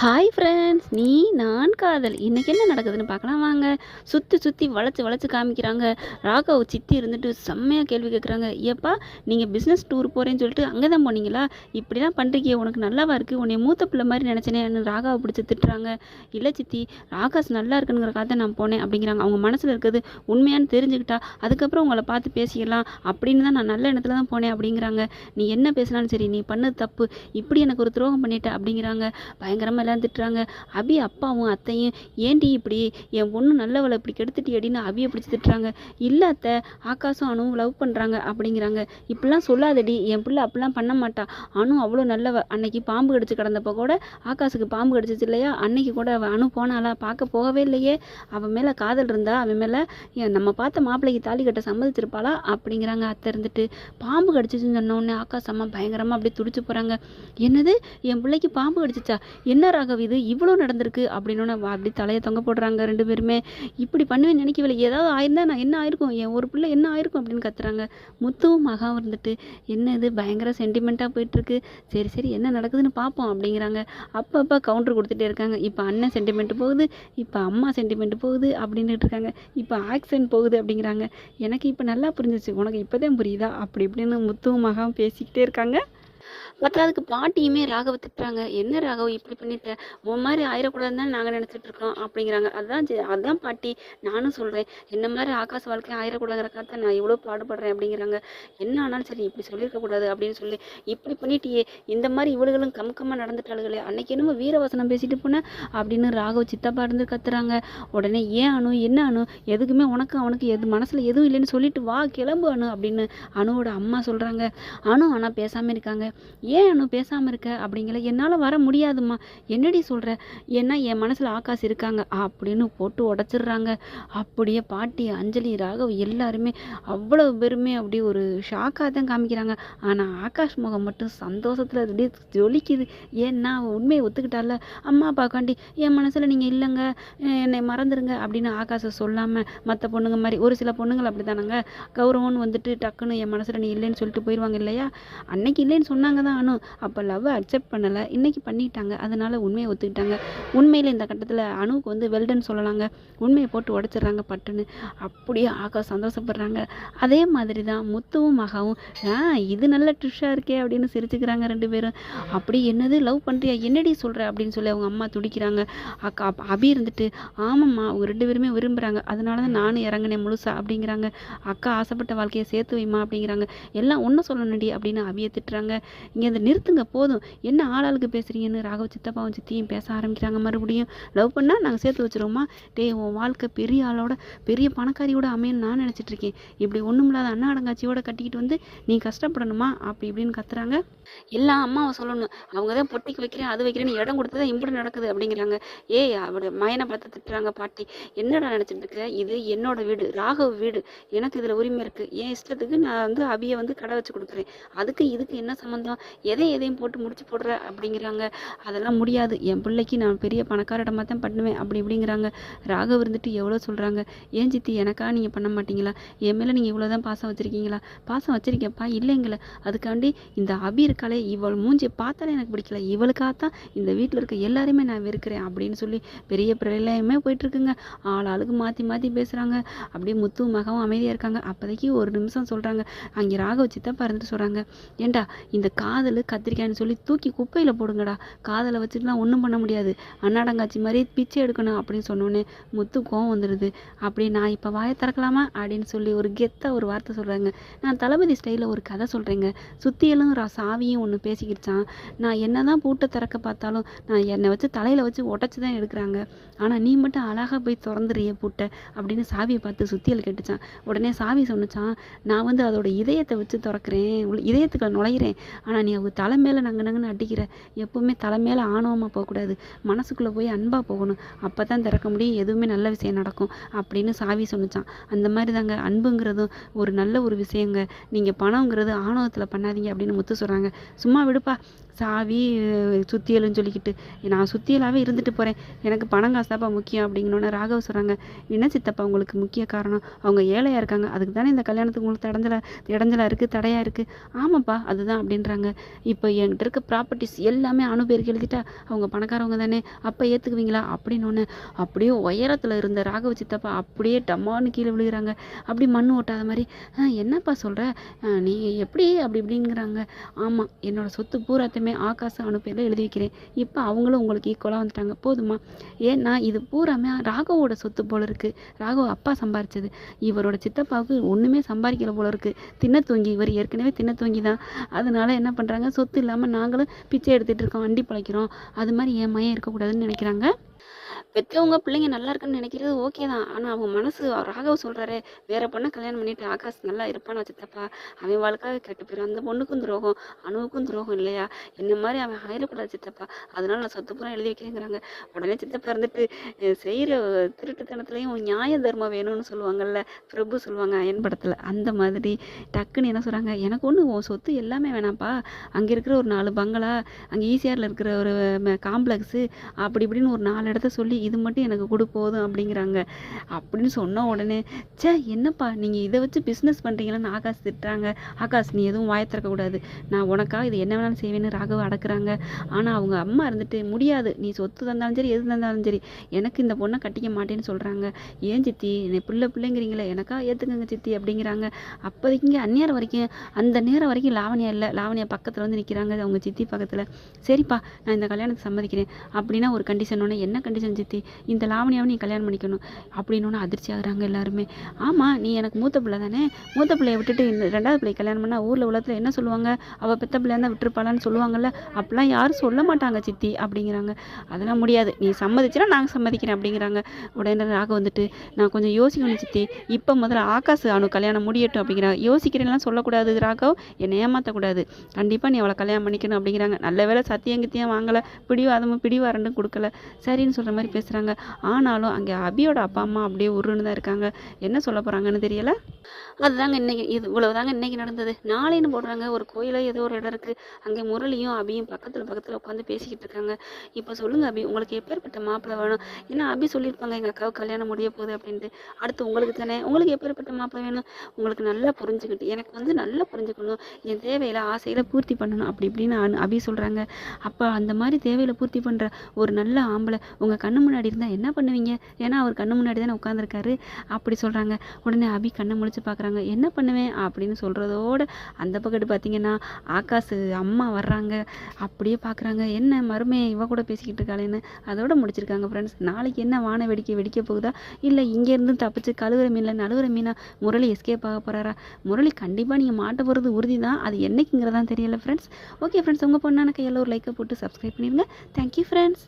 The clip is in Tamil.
ஹாய் ஃப்ரெண்ட்ஸ் நீ நான் காதல். இன்றைக்கி என்ன நடக்குதுன்னு பார்க்கலாம். வாங்க. சுற்றி சுற்றி வளைச்சி வளைச்சி காமிக்கிறாங்க. ராகவ் சித்தி இருந்துட்டு செம்மையாக கேள்வி கேட்குறாங்க ஏப்பா நீங்கள் பிஸ்னஸ் டூர் போகிறேன்னு சொல்லிட்டு அங்கே தான் போனீங்களா? இப்படிலாம் பண்ணுறீங்க உனக்கு நல்லாவா இருக்குது உன்னை மூத்த பிள்ளை மாதிரி நினச்சேனேன்னு ராகாவை பிடிச்சி திட்டுறாங்க. இல்லை சித்தி ராகாஸ் நல்லா இருக்குங்கிறக்காக தான் நான் போனேன் அப்படிங்கிறாங்க. அவங்க மனசில் இருக்கிறது உண்மையானு தெரிஞ்சுக்கிட்டா அதுக்கப்புறம் உங்களை பார்த்து பேசிக்கலாம் அப்படின்னு தான் நான் நல்ல இடத்துல தான் போனேன் அப்படிங்கிறாங்க. நீ என்ன பேசினாலும் சரி நீ பண்ணது தப்பு. இப்படி எனக்கு ஒரு துரோகம் பண்ணிட்ட அப்படிங்கிறாங்க. பயங்கரமாக எல்லாம் திட்டுறாங்க அபி அப்பாவும் அத்தையும் ஏண்டி இப்படி? என் பொண்ணு நல்லவளை இப்படி கெடுத்துட்டி அப்படின்னு அபியை பிடிச்சி திட்டுறாங்க. இல்லை அத்தை ஆகாசும் அணுவும் லவ் பண்ணுறாங்க அப்படிங்கிறாங்க. இப்படிலாம் சொல்லாதடி. என் பிள்ளை அப்படிலாம் பண்ண மாட்டா. அணு அவ்வளோ நல்லவ. அன்னைக்கு பாம்பு கடிச்சு கிடந்தப்போ கூட ஆகாசுக்கு பாம்பு கடிச்சிச்சு இல்லையா? அன்னைக்கு கூட அவள் அணு போனாளா? பார்க்க போகவே இல்லையே. அவன் மேலே காதல் இருந்தா அவன் மேலே நம்ம பார்த்த மாப்பிள்ளைக்கு தாலி கட்ட சம்மதிச்சிருப்பாளா? அப்படிங்கிறாங்க அத்தை இருந்துட்டு. பாம்பு கடிச்சிச்சுன்னு சொன்ன உடனே பயங்கரமாக அப்படியே துடிச்சு போகிறாங்க என்னது? என் பிள்ளைக்கு பாம்பு கடிச்சிச்சா? என்ன ராகவ் இது இவ்வளோ நடந்திருக்கு அப்படின்னு அப்படி தலையை தொங்க போடுறாங்க ரெண்டு பேருமே. இப்படி பண்ணுவேன் நினைக்கவில்லை. ஏதாவது ஆயிருந்தா நான் என்ன ஆயிருக்கும்? என் ஒரு பிள்ளை என்ன ஆயிருக்கும் அப்படின்னு கத்துறாங்க. முத்துவும் மகாவும் இருந்துட்டு என்ன இது? பயங்கர சென்டிமெண்ட்டாக போயிட்டுருக்கு. சரி சரி என்ன நடக்குதுன்னு பார்ப்போம் அப்படிங்கிறாங்க. அப்பப்போ கவுண்டர் கொடுத்துட்டே இருக்காங்க. இப்போ அண்ணன் சென்டிமெண்ட் போகுது. இப்போ அம்மா சென்டிமெண்ட் போகுது அப்படின்னுட்டு இருக்காங்க. இப்போ ஆக்சிடென்ட் போகுது அப்படிங்கிறாங்க. எனக்கு இப்போ நல்லா புரிஞ்சிச்சு. உனக்கு இப்போதான் புரியுதா? அப்படி இப்படின்னு முத்துவும் மகாவும் பேசிக்கிட்டே இருக்காங்க. பத்தாவதுக்கு பாட்டியுமே ராகவ திட்டுறாங்க. என்ன ராகவ் இப்படி பண்ணிட்ட? உன் மாதிரி ஆயிடக்கூடாதுன்னு தான் நாங்கள் நினச்சிட்டு இருக்கோம். அப்படிங்கிறாங்க. அதான் அதான் பாட்டி. நானும் சொல்கிறேன் என்ன மாதிரி ஆகாச வாழ்க்கை ஆயிடக்கூடாதுங்கிறக்காக நான் இவ்வளோ பாடுபடுறேன் அப்படிங்கிறாங்க. என்ன ஆனாலும் சரி இப்படி சொல்லியிருக்க கூடாது அப்படின்னு சொல்லி இப்படி பண்ணிட்டியே இந்த மாதிரி இவளுகளும் கம்கமாக நடந்துட்டாளுகளே அன்னைக்கு என்னமோ வீரவசனம் பேசிட்டு போனேன் அப்படின்னு ராகவ் சித்தப்பா இருந்து கத்துறாங்க. உடனே ஏன் அணு என்ன அணு எதுக்குமே உனக்கு அவனுக்கு எது மனசில் எதுவும் இல்லைன்னு சொல்லிட்டு வா கிளம்பு அணு அப்படின்னு அணுவோட அம்மா சொல்கிறாங்க அணு ஆனால் பேசாமல் இருக்காங்க. ஏன் அனு பேசாமல் இருக்க அப்படிங்கிற என்னால் வர முடியாதும்மா. என்னடி சொல்கிற ஏன்னா என் மனசில் ஆகாஷ் இருக்காங்க. அப்படின்னு போட்டு உடச்சிடுறாங்க. அப்படியே பாட்டி அஞ்சலி ராகவ் எல்லாருமே அவ்வளோ பேருமே அப்படியே ஒரு ஷாக்காக தான் காமிக்கிறாங்க. ஆனால் ஆகாஷ் முகம் மட்டும் சந்தோஷத்தில் அப்படியே ஜொலிக்குது. ஏன்னா அவ உண்மையை ஒத்துக்கிட்டால. அம்மா அப்பாக்காண்டி என் மனசில் நீங்கள் இல்லைங்க. என்னை மறந்துடுங்க அப்படின்னு ஆகாஷை சொல்லாமல் மற்ற பொண்ணுங்க மாதிரி ஒரு சில பொண்ணுங்கள் அப்படி தானங்க கௌரவம்னு வந்துட்டு டக்குன்னு என் மனசில் நீ இல்லைன்னு சொல்லிட்டு போயிடுவாங்க இல்லையா? அன்னைக்கு இல்லைன்னு சொன்னாங்க தான் அனு. அப்போ லவ் அக்செப்ட் பண்ணலை. இன்னைக்கு பண்ணிட்டாங்க. அதனால் உண்மையை ஒத்துக்கிட்டாங்க. உண்மையில் இந்த கட்டத்தில் அணுவுக்கு வந்து வெல்டன் சொல்லலாங்க. உண்மையை போட்டு உடச்சிடுறாங்க பட்டுன்னு. அப்படியே ஆகா சந்தோஷப்படுறாங்க. அதே மாதிரி தான் முத்துவும் மகாவும் ஆ இது நல்ல ட்ரிஷ்ஷாக இருக்கே அப்படின்னு சிரிச்சுக்கிறாங்க ரெண்டு பேரும். அப்படி என்னது லவ் பண்ணுறியா என்னடி சொல்கிற அப்படின்னு சொல்லி அவங்க அம்மா துடிக்கிறாங்க. அக்கா அபி இருந்துட்டு ஆமாம்மா அவங்க ரெண்டு பேருமே விரும்புகிறாங்க அதனால தான் நானும் இறங்கினேன் முழுசா அப்படிங்கிறாங்க. அக்கா ஆசைப்பட்ட வாழ்க்கையை சேர்த்து வைமா அப்படிங்கிறாங்க. எல்லாம் ஒன்றும் சொல்லணுடி அப்படின்னு அபியை திட்டுறாங்க. இங்கே இந்த நிறுத்துங்க போதும். என்ன ஆளாளுக்கு பேசுகிறீங்கன்னு ராகவ சித்தப்பாவும் சித்தியும் பேச ஆரம்பிக்கிறாங்க மறுபடியும். லவ் பண்ணால் நாங்கள் சேர்த்து வச்சிருவோமா? டேய் உன் வாழ்க்கை பெரிய ஆளோட பெரிய பணக்காரியோட அமையன்னு நான் நினச்சிட்டு இருக்கேன். இப்படி ஒன்றும் இல்லாத அண்ணா அடங்காச்சியோட கட்டிக்கிட்டு வந்து நீ கஷ்டப்படணுமா? அப்படி இப்படின்னு கத்துறாங்க. எல்லாம் அம்மாவை சொல்லணும். அவங்க தான் பொட்டிக்கு வைக்கிறேன் அது வைக்கிறேன்னு இடம் கொடுத்து தான் இப்படி நடக்குது அப்படிங்கிறாங்க. ஏய் அவட மயனை பார்த்து திட்டுறாங்க பாட்டி. என்னடா நினச்சிட்டு இருக்க? இது என்னோட வீடு ராகவ் வீடு. எனக்கு இதில் உரிமை இருக்குது என் இஷ்டத்துக்கு நான் வந்து அபியை வந்து கடை வச்சு கொடுக்குறேன். அதுக்கு இதுக்கு என்ன சம்மந்தம்? எதை எதையும் போட்டு முடிச்சு போடுற அப்படிங்கிறாங்க. அதெல்லாம் முடியாது. என் பிள்ளைக்கு நான் பெரிய பணக்காரிடமா தான் பண்ணுவேன். அப்படி இப்படிங்கிறாங்க. ராகவ் இருந்துட்டு எவ்வளோ சொல்கிறாங்க ஏன் சித்தி எனக்கா நீங்கள் பண்ண மாட்டீங்களா? என் மேலே நீங்கள் இவ்வளோ தான் பாசம் வச்சுருக்கீங்களா? பாசம் வச்சிருக்கேன்ப்பா. இல்லைங்களே அதுக்காண்டி இந்த அபி இருக்காளே இவள் மூஞ்சி பார்த்தாலே எனக்கு பிடிக்கல. இவளுக்காக தான் இந்த வீட்டில் இருக்க எல்லாரையுமே நான் வெறுக்கிறேன் அப்படின்னு சொல்லி பெரிய பிரளயமே போயிட்டுருக்குங்க. ஆள் ஆளுக்கு மாற்றி மாற்றி பேசுகிறாங்க அப்படியே முத்து மகவும் அமைதியாக இருக்காங்க. அப்போதைக்கு ஒரு நிமிஷம் சொல்கிறாங்க அங்கே ராகவ் சித்தப்பா இருந்துட்டு சொல்கிறாங்க ஏண்டா இந்த காதல் கத்திரிக்காய்னு சொல்லி தூக்கி குப்பையில் போடுங்கடா. காதலை வச்சுட்டுலாம் ஒன்றும் பண்ண முடியாது. அண்ணாடங்காச்சி மாதிரி பிச்சை எடுக்கணும் அப்படின்னு சொன்னோன்னே முத்து கோவம் வந்துடுது அப்படி நான் இப்போ வாயை திறக்கலாமா? அப்படின்னு சொல்லி ஒரு கெத்தாக ஒரு வார்த்தை சொல்கிறாங்க நான் தளபதி ஸ்டைலில் ஒரு கதை சொல்கிறேங்க சுத்தியலும் சாவியும் ஒன்று பேசிக்கிடுச்சான் நான் என்ன தான் பூட்டை திறக்க பார்த்தாலும் நான் என்னை வச்சு தலையில் வச்சு உடச்சி தான் எடுக்கிறாங்க. ஆனால் நீ மட்டும் அழகாக போய் திறந்துறிய பூட்டை அப்படின்னு சாவியை பார்த்து சுத்தியல் கேட்டுச்சான் உடனே சாவி சொன்னுச்சான் நான் வந்து அதோட இதயத்தை வச்சு திறக்கிறேன். இதயத்துக்குள்ள நுழையிறேன். ஆனால் நீ அவங்க தலை மேலே நங்கு நங்குன்னு அடிக்கிற. எப்பவுமே தலை மேலே ஆணவமாக போகக்கூடாது. மனசுக்குள்ளே போய் அன்பாக போகணும். அப்போ தான் திறக்க முடியும். எதுவுமே நல்ல விஷயம் நடக்கும் அப்படின்னு சாவி சொன்னிச்சான் அந்த மாதிரி தாங்க அன்புங்கிறதும் ஒரு நல்ல ஒரு விஷயங்க. நீங்கள் பணங்கிறது ஆணவத்தில் பண்ணாதீங்க அப்படின்னு முத்து சொல்கிறாங்க சும்மா விடுப்பா. சாவி சுத்தியல்னு சொல்லிக்கிட்டு நான் சுத்தியலாகவே இருந்துட்டு போகிறேன் எனக்கு பணம் காசு தான்ப்பா முக்கியம் அப்படிங்கணுன்னு ராகவ் சொல்கிறாங்க என்ன சித்தப்பா உங்களுக்கு முக்கிய காரணம்? அவங்க ஏழையாக இருக்காங்க. அதுக்கு தானே இந்த கல்யாணத்துக்கு உங்களுக்கு தடஞ்சலா இடஞ்சலாக இருக்குது தடையாக இருக்குது ஆமாப்பா அதுதான் அப்படின்றாங்க. இப்போ என்கிட்ட இருக்க ப்ராப்பர்ட்டிஸ் எல்லாமே அணு பேருக்கு எழுதிட்டா அவங்க பணக்காரவங்க தானே அப்போ ஏற்றுக்குவீங்களா அப்படின்னு ஒன்று அப்படியே உயரத்தில் இருந்த ராகவ சித்தப்பா அப்படியே டம்மான்னு கீழே விழுகிறாங்க. அப்படி மண் ஓட்டாத மாதிரி என்னப்பா சொல்கிற நீ எப்படி அப்படி இப்படிங்கிறாங்க? ஆமாம் என்னோட சொத்து பூராத்தையுமே ஆகாச அனுப்பையில் எழுதி வைக்கிறேன் இப்போ அவங்களும் உங்களுக்கு ஈக்குவலாக வந்துட்டாங்க. போதுமா? ஏன்னா இது பூராமே ராகவோட சொத்து போல இருக்குது ராகவ அப்பா சம்பாரிச்சது. இவரோட சித்தப்பாவுக்கு ஒன்றுமே சம்பாதிக்கல போல இருக்குது தின்ன தூங்கி இவர் ஏற்கனவே தின்ன தூங்கி தான். அதனால என்ன பண்ணுறாங்க சொத்து இல்லாமல் நாங்களும் பிச்சை எடுத்துகிட்டு இருக்கோம் வண்டி பழைக்கிறோம். அது மாதிரி ஏமாயே இருக்கக்கூடாதுன்னு நினைக்கிறாங்க. பெற்றவங்க பிள்ளைங்க நல்லா இருக்குன்னு நினைக்கிறது ஓகே தான். ஆனால் அவங்க மனசு ராகவ் சொல்கிறாரு வேற பொண்ணை கல்யாணம் பண்ணிட்டு ஆகாஷ் நல்லா இருப்பான்னு வச்சுத்தப்பா அவன் வாழ்க்கை கெட்டு போயிடும் அந்த பொண்ணுக்கும் துரோகம் அணுவுக்கும் துரோகம் இல்லையா? என்ன மாதிரி அவன் ஆயிடக்கூடாது சித்தப்பா? அதனால நான் சொத்து பூரா எழுதி வைக்கிறேங்கிறாங்க. உடனே சித்தப்பா இருந்துட்டு செய்கிற திருட்டுத்தனத்துலேயும் நியாய தர்மம் வேணும்னு சொல்லுவாங்கல்ல பிரபு சொல்லுவாங்க அயன் படத்தில். அந்த மாதிரி டக்குன்னு என்ன சொல்கிறாங்க எனக்கு ஒன்று உன் சொத்து எல்லாமே வேணாம்ப்பா. அங்கே இருக்கிற ஒரு நாலு பங்களா அங்கே ஈசிஆரில் இருக்கிற ஒரு காம்ப்ளெக்ஸு அப்படி இப்படின்னு ஒரு நாலு இடத்த சொல்லி இது மட்டும் எனக்கு கொடு போதும் அப்படிங்கிறாங்க. அப்படின்னு சொன்ன உடனே ச்சே என்னப்பா நீங்கள் இதை வச்சு பிஸ்னஸ் பண்ணுறீங்களான்னு ஆகாஷ் திட்டுறாங்க. ஆகாஷ் நீ எதுவும் வாய திறக்கக்கூடாது நான் உனக்காக இது என்ன வேணாலும் செய்வேன்னு ராகவ அடக்குறாங்க. ஆனால் அவங்க அம்மா இருந்துட்டு முடியாது. நீ சொத்து தந்தாலும் சரி எது தந்தாலும் சரி. எனக்கு இந்த பொண்ணை கட்டிக்க மாட்டேன்னு சொல்கிறாங்க ஏன் சித்தி? என்னை பிள்ளை பிள்ளைங்கிறீங்களே. எனக்கா ஏற்றுக்குங்க சித்தி அப்படிங்கிறாங்க. அப்போதைக்கு அந்நேரம் வரைக்கும் அந்த நேரம் வரைக்கும் லாவணியா இல்லை. லாவணியா பக்கத்தில் வந்து நிற்கிறாங்க அவங்க சித்தி பக்கத்தில் சரிப்பா நான் இந்த கல்யாணத்தை சம்மதிக்கிறேன். அப்படின்னா ஒரு கண்டிஷன் ஒன்று என்ன கண்டிஷன் சித்தி? இந்த லாவணியாவை நீ கல்யாணம் பண்ணிக்கணும். அப்படின்னு அதிர்ச்சி ஆகுறாங்க எல்லாருமே. ஆமாம் நீ எனக்கு மூத்த பிள்ளை தானே? மூத்த பிள்ளையை விட்டுட்டு இந்த ரெண்டாவது பிள்ளை கல்யாணம் பண்ணால் ஊரில் உலகத்தில் என்ன சொல்லுவாங்க? அவள் பெத்த பிள்ளையா தான் விட்டுருப்பாளான்னு சொல்லுவாங்கல்ல? அப்படிலாம் யாரும் சொல்ல மாட்டாங்க சித்தி அப்படிங்கிறாங்க. அதெல்லாம் முடியாது. நீ சம்மதிச்சுன்னா நாங்கள் சம்மதிக்கிறேன் அப்படிங்கிறாங்க. உடனே ராக வந்துட்டு நான் கொஞ்சம் யோசிக்கணும் சித்தி. இப்போ முதல்ல ஆகாஷ் அணு கல்யாணம் முடியட்டும் அப்படிங்கிறாங்க யோசிக்கிறேன்லாம் சொல்லக்கூடாது ராகவ். என்னை ஏமாற்றக்கூடாது கண்டிப்பாக நீ அவளை கல்யாணம் பண்ணிக்கணும் அப்படிங்கிறாங்க. நல்ல வேளை சத்தியம் கித்தியம் வாங்கலை. பிடிவாதமும் பிடிவாரண்டும் கொடுக்கல. சரின்னு சொல்கிற மாதிரி பேசுகிறாங்க ஆனாலும் அங்கே அபியோட அப்பா அம்மா அப்படியே உருன்னு தான் இருக்காங்க. என்ன சொல்ல போகிறாங்கன்னு தெரியல. அதுதாங்க இன்னைக்கு இது இவ்வளவுதாங்க இன்னைக்கு நடந்தது. நாளைன்னு போடுறாங்க. ஒரு கோயிலோ ஏதோ ஒரு இடம் இருக்குது அங்கே முரளியும் அபியும் பக்கத்தில் பக்கத்தில் உட்காந்து பேசிக்கிட்டு இருக்காங்க. இப்போ சொல்லுங்கள் அபி உங்களுக்கு எப்பேற்பட்ட மாப்பிள்ளை வேணும்? ஏன்னா அபி சொல்லியிருப்பாங்க எங்கள் அக்காவுக்கு கல்யாணம் முடிய போகுது அப்படின்ட்டு. அடுத்து உங்களுக்கு தானே? உங்களுக்கு எப்பேற்பட்ட மாப்பிள்ளை வேணும்? உங்களுக்கு நல்லா புரிஞ்சுக்கிட்டு எனக்கு வந்து நல்லா புரிஞ்சுக்கணும். என் தேவையில ஆசையில் பூர்த்தி பண்ணணும். அப்படி இப்படின்னு அபி சொல்கிறாங்க அப்போ அந்த மாதிரி தேவையில் பூர்த்தி பண்ணுற ஒரு நல்ல ஆம்பளை உங்கள் கண்ணு முன்னாடி இருந்தால் என்ன பண்ணுவீங்க? ஏன்னா அவர் கண்ணு முன்னாடி தானே உட்காந்துருக்காரு அப்படி சொல்கிறாங்க உடனே அபி கண்ணை முழிச்சு பார்க்குறாங்க என்ன பண்ணுவேன்? அப்படின்னு சொல்கிறதோட அந்த பக்கத்து பார்த்தீங்கன்னா ஆகாஷ் அம்மா வர்றாங்க. அப்படியே பார்க்குறாங்க என்ன மருமே இவ கூட பேசிக்கிட்டு இருக்காளேன்னு? அதோட முடிச்சிருக்காங்க ஃப்ரெண்ட்ஸ் நாளைக்கு என்ன வான வெடிக்க வெடிக்க போகுதா? இல்லை இங்கேருந்து தப்பிச்சு கழுவுற மீனில் நழுவுற மீனா முரளி எஸ்கேப் ஆக போகிறாரா முரளி கண்டிப்பாக நீங்கள் மாட்ட போகிறது உறுதி தான் அது என்னைக்குங்கிறதான் தெரியல ஃப்ரெண்ட்ஸ் ஓகே ஃப்ரெண்ட்ஸ் உங்கள் பொண்ணான கையில் ஒரு லைக்கை போட்டு சப்ஸ்கிரைப் பண்ணிடுங்க தேங்க்யூ ஃப்ரெண்ட்ஸ்